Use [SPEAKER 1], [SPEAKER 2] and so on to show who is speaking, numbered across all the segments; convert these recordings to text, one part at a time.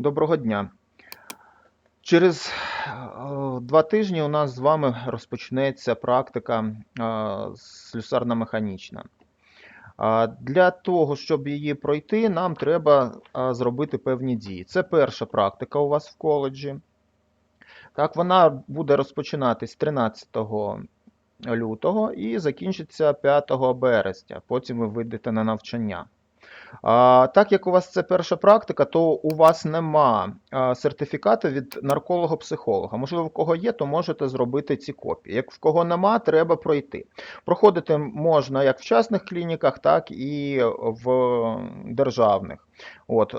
[SPEAKER 1] Доброго дня. Через е, два тижні у нас з вами розпочнеться практика е, слюсарно-механічна. Для того, щоб її пройти, нам треба е, зробити певні дії. Це перша практика у вас в коледжі. Так, вона буде розпочинатись 13 лютого і закінчиться 5 березня. Потім ви вийдете на навчання. Так як у вас це перша практика, то у вас нема сертифікату від нарколога-психолога. Можливо, в кого є, то можете зробити ці копії. Як в кого нема, треба пройти. Проходити можна як в частних клініках, так і в державних. От, е,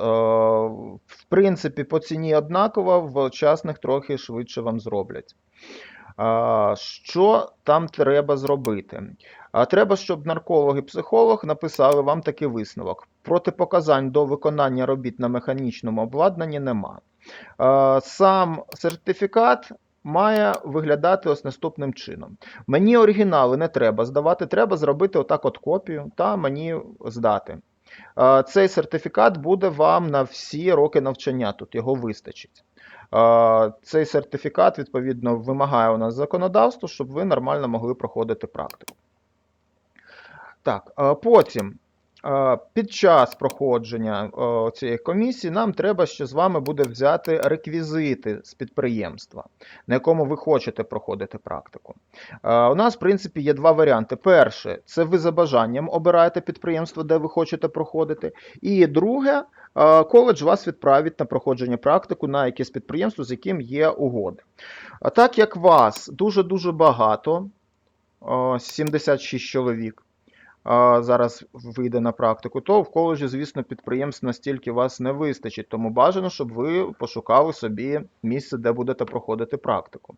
[SPEAKER 1] В принципі, по ціні однаково, в частних трохи швидше вам зроблять. Що там треба зробити? Треба, щоб нарколог і психолог написали вам такий висновок. Протипоказань до виконання робіт на механічному обладнанні нема. Сам сертифікат має виглядати ось наступним чином. Мені оригінали не треба здавати, треба зробити отак от копію та мені здати. Цей сертифікат буде вам на всі роки навчання, тут його вистачить. Цей сертифікат, відповідно, вимагає у нас законодавство, щоб ви нормально могли проходити практику. Так, потім, під час проходження цієї комісії, нам треба ще з вами буде взяти реквізити з підприємства, на якому ви хочете проходити практику. У нас, в принципі, є два варіанти. Перше, це ви за бажанням обираєте підприємство, де ви хочете проходити. І друге, коледж вас відправить на проходження практику на якесь підприємство, з яким є угоди. Так як вас дуже-дуже багато, 76 чоловік, зараз вийде на практику, то в коледжі, звісно, підприємств настільки вас не вистачить. Тому бажано, щоб ви пошукали собі місце, де будете проходити практику.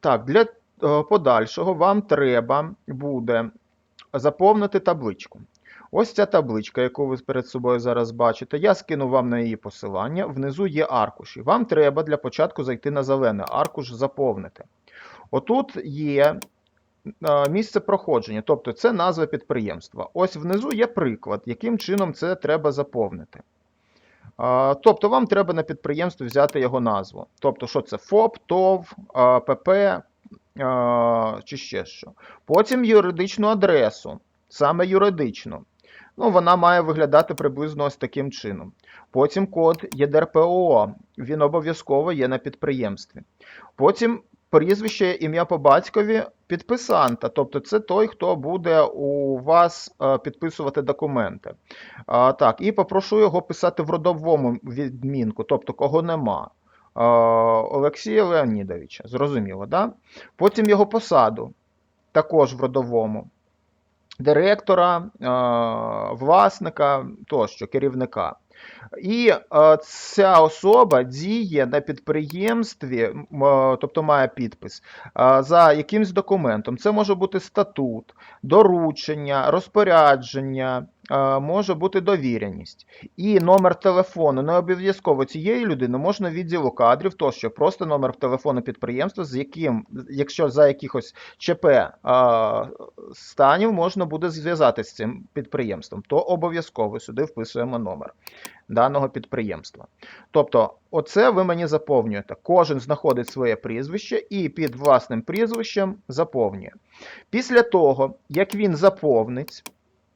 [SPEAKER 1] Так, для е, подальшого вам треба буде заповнити табличку. Ось ця табличка, яку ви перед собою зараз бачите. Я скину вам на її посилання. Внизу є аркуші. Вам треба для початку зайти на зелений аркуш заповнити. Отут є місце проходження, тобто це назва підприємства. Ось внизу є приклад, яким чином це треба заповнити. Тобто вам треба на підприємстві взяти його назву. Тобто, що це ФОП, ТОВ, ПП чи ще що. Потім юридичну адресу, саме юридичну. Ну, Вона має виглядати приблизно ось таким чином. Потім код ЄДРПО, він обов'язково є на підприємстві. Потім прізвище, ім'я по батькові підписанта, тобто це той, хто буде у вас е, підписувати документи. Так, І попрошу його писати в родовому відмінку, тобто кого нема. Олексія Леонідовича, зрозуміло, да? Потім його посаду, також в родовому. Директора, власника тощо, керівника. І е, ця особа діє на підприємстві, е, тобто має підпис, е, за якимсь документом. Це може бути статут, доручення, розпорядження, може бути довіреність. І номер телефону не обов'язково цієї людини можна відділу кадрів, тощо просто номер телефону підприємства, з яким, якщо за якихось ЧП станів можна буде зв'язатися з цим підприємством, то обов'язково сюди вписуємо номер даного підприємства. Тобто, оце ви мені заповнюєте. Кожен знаходить своє прізвище і під власним прізвищем заповнює. Після того, як він заповнить,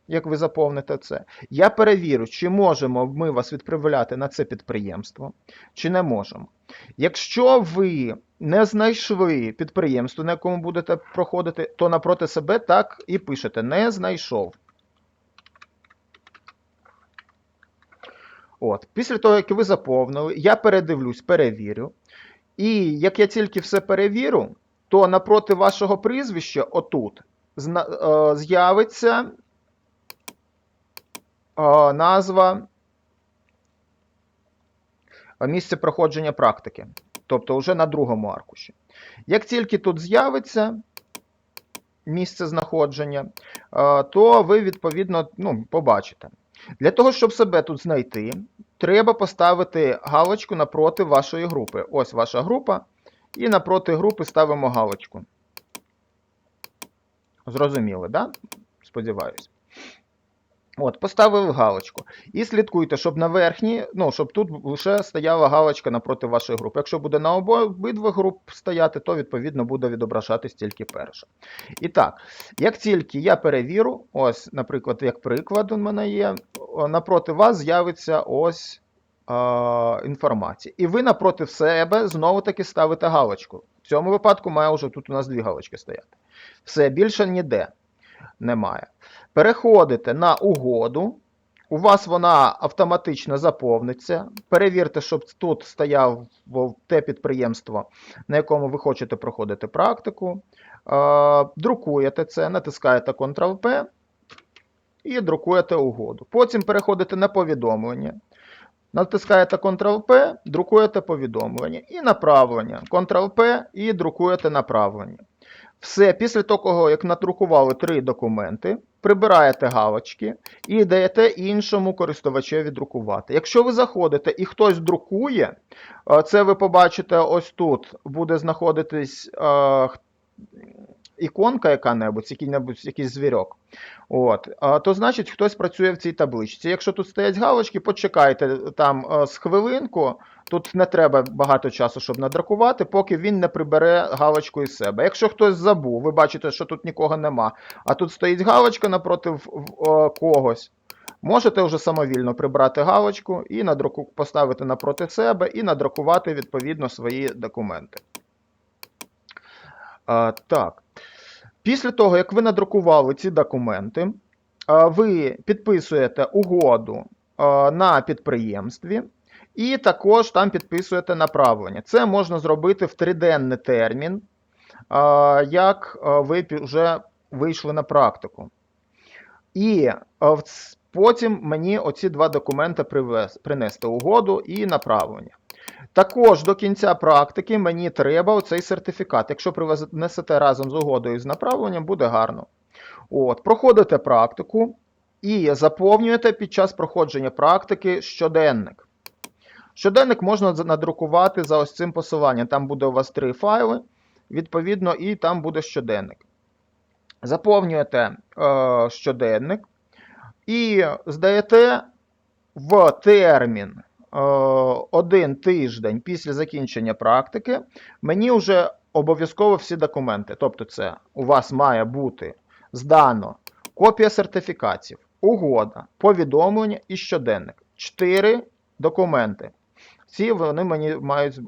[SPEAKER 1] як ви заповните це, я перевірю, чи можемо ми вас відправляти на це підприємство, чи не можемо. Якщо ви не знайшли підприємство, на якому будете проходити, то напроти себе так і пишете: не знайшов. От. Після того, як ви заповнили, я передивлюсь, перевірю. І як я тільки все перевірю, то напроти вашого прізвища, отут, е, з'явиться е, назва е, місце проходження практики. Тобто вже на другому аркуші. Як тільки тут з'явиться місце знаходження, то ви, відповідно, ну, побачите. Для того, щоб себе тут знайти, треба поставити галочку напроти вашої групи. Ось ваша група. І напроти групи ставимо галочку. Зрозуміли, да? Сподіваюсь. От, поставили галочку. І слідкуйте, щоб на верхній, ну, щоб тут лише стояла галочка напроти вашої групи. Якщо буде на обидва груп стояти, то відповідно буде відображатись тільки перша. І так, як тільки я перевірю, ось, наприклад, як приклад у мене є, напроти вас з'явиться ось е, інформація. І ви напроти себе знову-таки ставите галочку. В цьому випадку має вже тут у нас дві галочки стояти. Все, більше ніде немає. Переходите на угоду. У вас вона автоматично заповниться. Перевірте, щоб тут стояв те підприємство, на якому ви хочете проходити практику. Е, Друкуєте це, натискаєте Ctrl-P і друкуєте угоду. Потім переходите на повідомлення. Натискаєте Ctrl-P, друкуєте повідомлення і направлення. Ctrl-P і друкуєте направлення. Все, після того, як надрукували три документи, прибираєте галочки і даєте іншому користувачеві друкувати. Якщо ви заходите і хтось друкує, е, це ви побачите ось тут, буде знаходитись е, іконка яка-небудь, який-небудь якийсь звірок. От, то значить хтось працює в цій табличці. Якщо тут стоять галочки, почекайте там е, з хвилинку. Тут не треба багато часу, щоб надрукувати, поки він не прибере галочку із себе. Якщо хтось забув, ви бачите, що тут нікого нема, а тут стоїть галочка напроти о, когось. Можете вже самовільно прибрати галочку і надруку... поставити напроти себе і надрукувати відповідно свої документи. А, так. Після того, як ви надрукували ці документи, ви підписуєте угоду на підприємстві. І також там підписуєте направлення. Це можна зробити в триденний термін, як ви вже вийшли на практику. І потім мені оці два документи принести угоду і направлення. Також до кінця практики мені треба оцей сертифікат. Якщо принесете разом з угодою з направленням, буде гарно. От, проходите практику і заповнюєте під час проходження практики щоденник. Щоденник можна надрукувати за ось цим посиланням. Там буде у вас три файли, відповідно, і там буде щоденник. Заповнюєте е, щоденник і здаєте в термін один тиждень після закінчення практики. Мені вже обов'язково всі документи. Тобто, це у вас має бути здано копія сертифікатів, угода, повідомлення і щоденник. Чотири документи. Ці вони мені мають, е,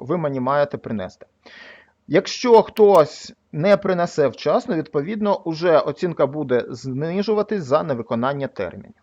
[SPEAKER 1] ви мені маєте принести. Якщо хтось не принесе вчасно, відповідно, уже оцінка буде знижуватись за невиконання термінів.